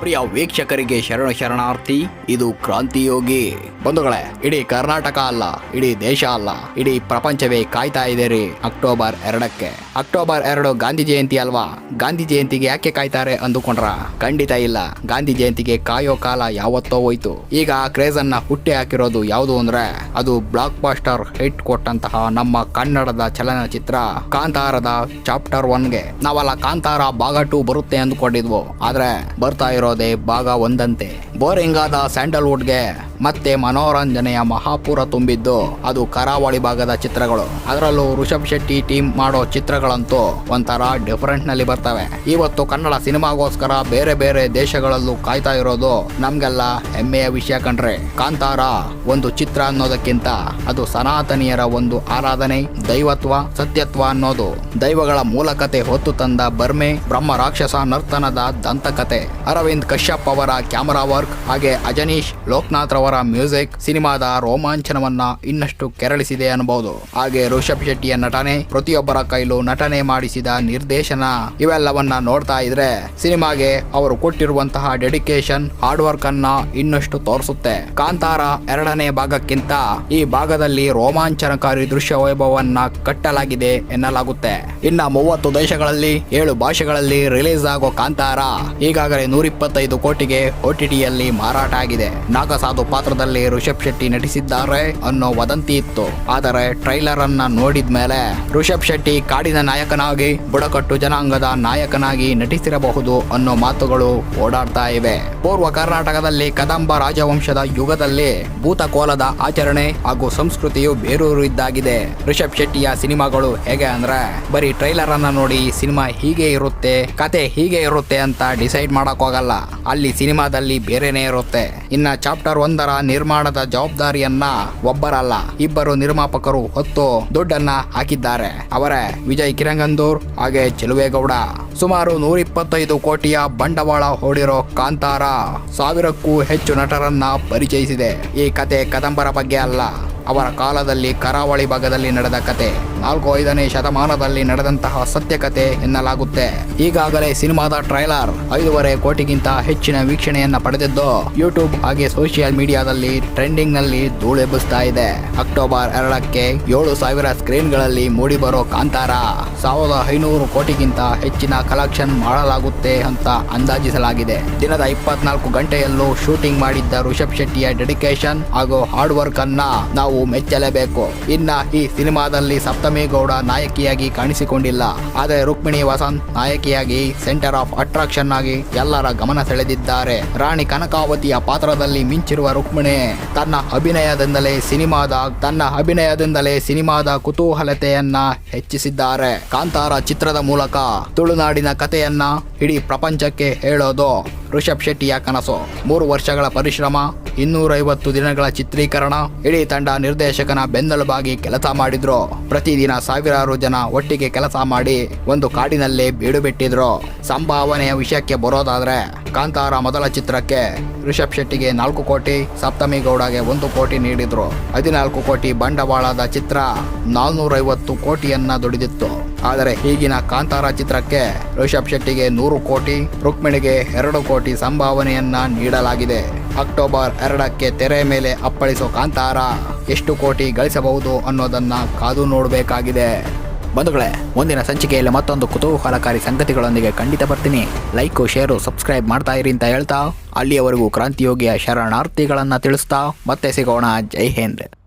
ಪ್ರಿಯ ವೀಕ್ಷಕರಿಗೆ ಶರಣ ಶರಣಾರ್ಥಿ ಇದು ಕ್ರಾಂತಿಯೋಗಿ. ಬಂಧುಗಳೇ, ಇಡೀ ಕರ್ನಾಟಕ ಅಲ್ಲ, ಇಡೀ ದೇಶ ಅಲ್ಲ, ಇಡೀ ಪ್ರಪಂಚವೇ ಕಾಯ್ತಾ ಇದೆ ರೀ ಅಕ್ಟೋಬರ್ ಎರಡಕ್ಕೆ. ಅಕ್ಟೋಬರ್ ಎರಡು ಗಾಂಧಿ ಜಯಂತಿ ಅಲ್ವಾ? ಗಾಂಧಿ ಜಯಂತಿಗೆ ಯಾಕೆ ಕಾಯ್ತಾರೆ ಅಂದುಕೊಂಡ್ರ? ಖಂಡಿತ ಇಲ್ಲ. ಗಾಂಧಿ ಜಯಂತಿಗೆ ಕಾಯೋ ಕಾಲ ಯಾವತ್ತೋ ಹೋಯ್ತು. ಈಗ ಆ ಕ್ರೇಜ್ ಅನ್ನ ಹುಟ್ಟಿ ಹಾಕಿರೋದು ಯಾವುದು ಅಂದ್ರೆ, ಅದು ಬ್ಲಾಕ್ ಬಾಸ್ಟರ್ ಹಿಟ್ ಕೊಟ್ಟಂತಹ ನಮ್ಮ ಕನ್ನಡದ ಚಲನಚಿತ್ರ ಕಾಂತಾರದ ಚಾಪ್ಟರ್ ಒನ್ಗೆ. ನಾವಲ್ಲ ಕಾಂತಾರ ಭಾಗ ಟೂ ಬರುತ್ತೆ ಅಂದುಕೊಂಡಿದ್ವು. ಆದ್ರೆ ಬರ್ತಾ ಇರೋದೇ ಭಾಗ ಒಂದಂತೆ. ಬೋರಿಂಗ್ ಆದ ಸ್ಯಾಂಡಲ್ವುಡ್ಗೆ ಮತ್ತೆ ಮನೋರಂಜನೆಯ ಮಹಾಪುರ ತುಂಬಿದ್ದು ಅದು ಕರಾವಳಿ ಭಾಗದ ಚಿತ್ರಗಳು. ಅದರಲ್ಲೂ ಋಷಭ್ ಶೆಟ್ಟಿ ಟೀಮ್ ಮಾಡೋ ಚಿತ್ರಗಳಂತೂ ಒಂಥರ ಡಿಫರೆಂಟ್ನಲ್ಲಿ ಬರ್ತವೆ. ಇವತ್ತು ಕನ್ನಡ ಸಿನಿಮಾಗೋಸ್ಕರ ಬೇರೆ ಬೇರೆ ದೇಶಗಳಲ್ಲೂ ಕಾಯ್ತಾ ಇರೋದು ನಮ್ಗೆಲ್ಲ ಹೆಮ್ಮೆಯ ವಿಷಯ ಕಂಡ್ರೆ ಕಾಂತಾರ ಒಂದು ಚಿತ್ರ ಅನ್ನೋದಕ್ಕಿಂತ ಅದು ಸನಾತನಿಯರ ಒಂದು ಆರಾಧನೆ, ದೈವತ್ವ, ಸತ್ಯತ್ವ ಅನ್ನೋದು ದೈವಗಳ ಮೂಲಕತೆ ಹೊತ್ತು ತಂದ ಬರ್ಮೆ, ಬ್ರಹ್ಮ ರಾಕ್ಷಸ ನರ್ತನದ ದಂತಕತೆ. ಅರವಿಂದ್ ಕಶ್ಯಪ್ ಅವರ ಕ್ಯಾಮರಾ ವರ್ಕ್ ಹಾಗೆ ಅಜನೀಶ್ ಲೋಕನಾಥ್ ರವರ ಮ್ಯೂಸಿಕ್ ಸಿನಿಮಾದ ರೋಮಾಂಚನವನ್ನ ಇನ್ನಷ್ಟು ಕೆರಳಿಸಿದೆ ಅನ್ನಬಹುದು ಹಾಗೆ ಋಷಭ್ ಶೆಟ್ಟಿಯ ನಟನೆ, ಪ್ರತಿಯೊಬ್ಬರ ಕೈಲೂ ನಟನೆ ಮಾಡಿಸಿದ ನಿರ್ದೇಶನ ಇವೆಲ್ಲವನ್ನ ನೋಡ್ತಾ ಇದ್ರೆ ಸಿನಿಮಾಗೆ ಅವರು ಕೊಟ್ಟಿರುವಂತಹ ಡೆಡಿಕೇಶನ್ ಹಾರ್ಡ್ ವರ್ಕ್ ಅನ್ನ ಇನ್ನಷ್ಟು ತೋರಿಸುತ್ತೆ. ಕಾಂತಾರ ಎರಡನೇ ಭಾಗಕ್ಕಿಂತ ಈ ಭಾಗದಲ್ಲಿ ರೋಮಾಂಚನಕಾರಿ ದೃಶ್ಯ ವೈಭವವನ್ನ ಕಟ್ಟಲಾಗಿದೆ ಎನ್ನಲಾಗುತ್ತೆ. ಇನ್ನ ಮೂವತ್ತು ದೇಶಗಳಲ್ಲಿ ಏಳು ಭಾಷೆಗಳಲ್ಲಿ ರಿಲೀಸ್ ಆಗೋ ಕಾಂತಾರ ಈಗಾಗಲೇ ನೂರಿಪ್ಪತ್ತೈದು ಕೋಟಿಗೆ ಓಟಿಟಿಯಲ್ಲಿ ಮಾರಾಟ ಆಗಿದೆ. ನಾಗಸಾಧು ಪಾತ್ರದಲ್ಲಿ ಋಷಭ್ ಶೆಟ್ಟಿ ನಟಿಸಿದ್ದಾರೆ ಅನ್ನೋ ವದಂತಿ ಇತ್ತು. ಆದರೆ ಟ್ರೈಲರ್ ಅನ್ನ ನೋಡಿದ ಮೇಲೆ ಋಷಭ್ ಶೆಟ್ಟಿ ಕಾಡಿನ ನಾಯಕನಾಗಿ, ಬುಡಕಟ್ಟು ಜನಾಂಗದ ನಾಯಕನಾಗಿ ನಟಿಸಿರಬಹುದು ಅನ್ನೋ ಮಾತುಗಳು ಓಡಾಡ್ತಾ ಇವೆ. ಪೂರ್ವ ಕರ್ನಾಟಕದಲ್ಲಿ ಕದಂಬ ರಾಜವಂಶದ ಯುಗದಲ್ಲಿ ಭೂತಕೋಲದ ಆಚರಣೆ ಹಾಗೂ ಸಂಸ್ಕೃತಿಯು ಬೇರೂರು ಇದ್ದಾಗಿದೆ. ಋಷಭ್ ಶೆಟ್ಟಿಯ ಸಿನಿಮಾಗಳು ಹೇಗೆ ಅಂದ್ರೆ, ಬರೀ ಟ್ರೈಲರ್ ಅನ್ನ ನೋಡಿ ಸಿನಿಮಾ ಹೀಗೆ ಇರುತ್ತೆ, ಕತೆ ಹೀಗೆ ಇರುತ್ತೆ ಅಂತ ಡಿಸೈಡ್ ಮಾಡಕ್ ಹೋಗಲ್ಲ. ಅಲ್ಲಿ ಸಿನಿಮಾದಲ್ಲಿ ಬೇರೆನೇ ಇರುತ್ತೆ. ಇನ್ನ ಚಾಪ್ಟರ್ ಒಂದರ ನಿರ್ಮಾಣದ ಜವಾಬ್ದಾರಿಯನ್ನ ಒಬ್ಬರಲ್ಲ, ಇಬ್ಬರು ನಿರ್ಮಾಪಕರು ಹೊತ್ತು ದುಡ್ಡನ್ನ ಹಾಕಿದ್ದಾರೆ. ಅವರೇ ವಿಜಯ್ ಕಿರಂಗಂದೂರ್, ಹಾಗೆ ಚೆಲುವೇಗೌಡ. ಸುಮಾರು ನೂರಿಪ್ಪತ್ತೈದು ಕೋಟಿಯ ಬಂಡವಾಳ ಹೂಡಿರೋ ಕಾಂತಾರ ಸಾವಿರಕ್ಕೂ ಹೆಚ್ಚು ನಟರನ್ನ ಪರಿಚಯಿಸಿದೆ. ಈ ಕತೆ ಕದಂಬರ ಬಗ್ಗೆ ಅಲ್ಲ, ಅವರ ಕಾಲದಲ್ಲಿ ಕರಾವಳಿ ಭಾಗದಲ್ಲಿ ನಡೆದ ಕತೆ. ನಾಲ್ಕು ಐದನೇ ಶತಮಾನದಲ್ಲಿ ನಡೆದಂತಹ ಸತ್ಯಕತೆ ಎನ್ನಲಾಗುತ್ತೆ. ಈಗಾಗಲೇ ಸಿನಿಮಾದ ಟ್ರೈಲರ್ ಐದೂವರೆ ಕೋಟಿಗಿಂತ ಹೆಚ್ಚಿನ ವೀಕ್ಷಣೆಯನ್ನ ಪಡೆದಿದ್ದು, ಯೂಟ್ಯೂಬ್ ಹಾಗೆ ಸೋಷಿಯಲ್ ಮೀಡಿಯಾದಲ್ಲಿ ಟ್ರೆಂಡಿಂಗ್ನಲ್ಲಿ ಧೂಳೆಬ್ಬಿಸ್ತಾ ಇದೆ. ಅಕ್ಟೋಬರ್ ಎರಡಕ್ಕೆ ಏಳು ಸಾವಿರ ಸ್ಕ್ರೀನ್ ಸ್ಕ್ರೀನ್ಗಳಲ್ಲಿ ಮೂಡಿಬರೋ ಕಾಂತಾರ ಸಾವಿರದ ಐನೂರು ಕೋಟಿಗಿಂತ ಹೆಚ್ಚಿನ ಕಲೆಕ್ಷನ್ ಮಾಡಲಾಗುತ್ತೆ ಅಂತ ಅಂದಾಜಿಸಲಾಗಿದೆ. ದಿನದ ಇಪ್ಪತ್ನಾಲ್ಕು ಗಂಟೆಯಲ್ಲೂ ಶೂಟಿಂಗ್ ಮಾಡಿದ್ದ ಋಷಭ್ ಶೆಟ್ಟಿಯ ಡೆಡಿಕೇಶನ್ ಹಾಗೂ ಹಾರ್ಡ್ ವರ್ಕ್ ಅನ್ನ ನಾವು ಮೆಚ್ಚಲೇಬೇಕು. ಇನ್ನ ಈ ಸಿನಿಮಾದಲ್ಲಿ ಸಪ್ತಮಿ ಗೌಡ ನಾಯಕಿಯಾಗಿ ಕಾಣಿಸಿಕೊಂಡಿಲ್ಲ. ಆದರೆ ರುಕ್ಮಿಣಿ ವಸಂತ್ ನಾಯಕಿಯಾಗಿ ಸೆಂಟರ್ ಆಫ್ ಅಟ್ರಾಕ್ಷನ್ ಆಗಿ ಎಲ್ಲರ ಗಮನ ಸೆಳೆದಿದ್ದಾರೆ. ರಾಣಿ ಕನಕಾವತಿಯ ಪಾತ್ರದಲ್ಲಿ ಮಿಂಚಿರುವ ರುಕ್ಮಿಣಿ ತನ್ನ ಅಭಿನಯದಿಂದಲೇ ಸಿನಿಮಾದ, ತನ್ನ ಅಭಿನಯದಿಂದಲೇ ಸಿನಿಮಾದ ಕುತೂಹಲತೆಯನ್ನ ಹೆಚ್ಚಿಸಿದ್ದಾರೆ. ಕಾಂತಾರ ಚಿತ್ರದ ಮೂಲಕ ತುಳುನಾಡಿನ ಕಥೆಯನ್ನ ಇಡೀ ಪ್ರಪಂಚಕ್ಕೆ ಹೇಳೋದು ಋಷಭ್ ಶೆಟ್ಟಿಯ ಕನಸು. ಮೂರು ವರ್ಷಗಳ ಪರಿಶ್ರಮ ಇನ್ನೂರೈವತ್ತು ದಿನಗಳ ಚಿತ್ರೀಕರಣ, ಇಡೀ ತಂಡ ನಿರ್ದೇಶಕನ ಬೆನ್ನೆಲುಬಾಗಿ ಕೆಲಸ ಮಾಡಿದ್ರು. ಪ್ರತಿದಿನ ಸಾವಿರಾರು ಜನ ಒಟ್ಟಿಗೆ ಕೆಲಸ ಮಾಡಿ ಒಂದು ಕಾಡಿನಲ್ಲಿ ಬೀಡು ಬಿಟ್ಟಿದ್ರು ಸಂಭಾವನೆಯ ವಿಷಯಕ್ಕೆ ಬರೋದಾದ್ರೆ ಕಾಂತಾರ ಮೊದಲ ಚಿತ್ರಕ್ಕೆ ರಿಷಬ್ ಶೆಟ್ಟಿಗೆ ನಾಲ್ಕು ಕೋಟಿ ಸಪ್ತಮಿ ಗೌಡಗೆ ಒಂದು ಕೋಟಿ ನೀಡಿದ್ರು. ಹದಿನಾಲ್ಕು ಕೋಟಿ ಬಂಡವಾಳದ ಚಿತ್ರ ನಾಲ್ನೂರೈವತ್ತು ಕೋಟಿಯನ್ನ ದುಡಿದಿತ್ತು. ಆದರೆ ಈಗಿನ ಕಾಂತಾರ ಚಿತ್ರಕ್ಕೆ ರಿಷಬ್ ಶೆಟ್ಟಿಗೆ ನೂರು ಕೋಟಿ, ರುಕ್ಮಿಣಿಗೆ ಎರಡು ಕೋಟಿ ಸಂಭಾವನೆಯನ್ನ ನೀಡಲಾಗಿದೆ. ಅಕ್ಟೋಬರ್ ಎರಡಕ್ಕೆ ತೆರೆ ಮೇಲೆ ಅಪ್ಪಳಿಸೋ ಕಾಂತಾರ. ಎಷ್ಟು ಕೋಟಿ ಗಳಿಸಬಹುದು ಅನ್ನೋದನ್ನ ಕಾದು ನೋಡಬೇಕಾಗಿದೆ. ಬಂಧುಗಳೇ, ಮುಂದಿನ ಸಂಚಿಕೆಯಲ್ಲಿ ಮತ್ತೊಂದು ಕುತೂಹಲಕಾರಿ ಸಂಗತಿಗಳೊಂದಿಗೆ ಖಂಡಿತ ಬರ್ತೀನಿ. ಲೈಕು, ಶೇರು, ಸಬ್ಸ್ಕ್ರೈಬ್ ಮಾಡ್ತಾ ಇರಿ ಅಂತ ಹೇಳ್ತಾ, ಅಲ್ಲಿಯವರೆಗೂ ಕ್ರಾಂತಿಯೋಗಿಯ ಶರಣಾರ್ಥಿಗಳನ್ನು ತಿಳಿಸ್ತಾ, ಮತ್ತೆ ಸಿಗೋಣ. ಜೈ ಹಿಂದ್.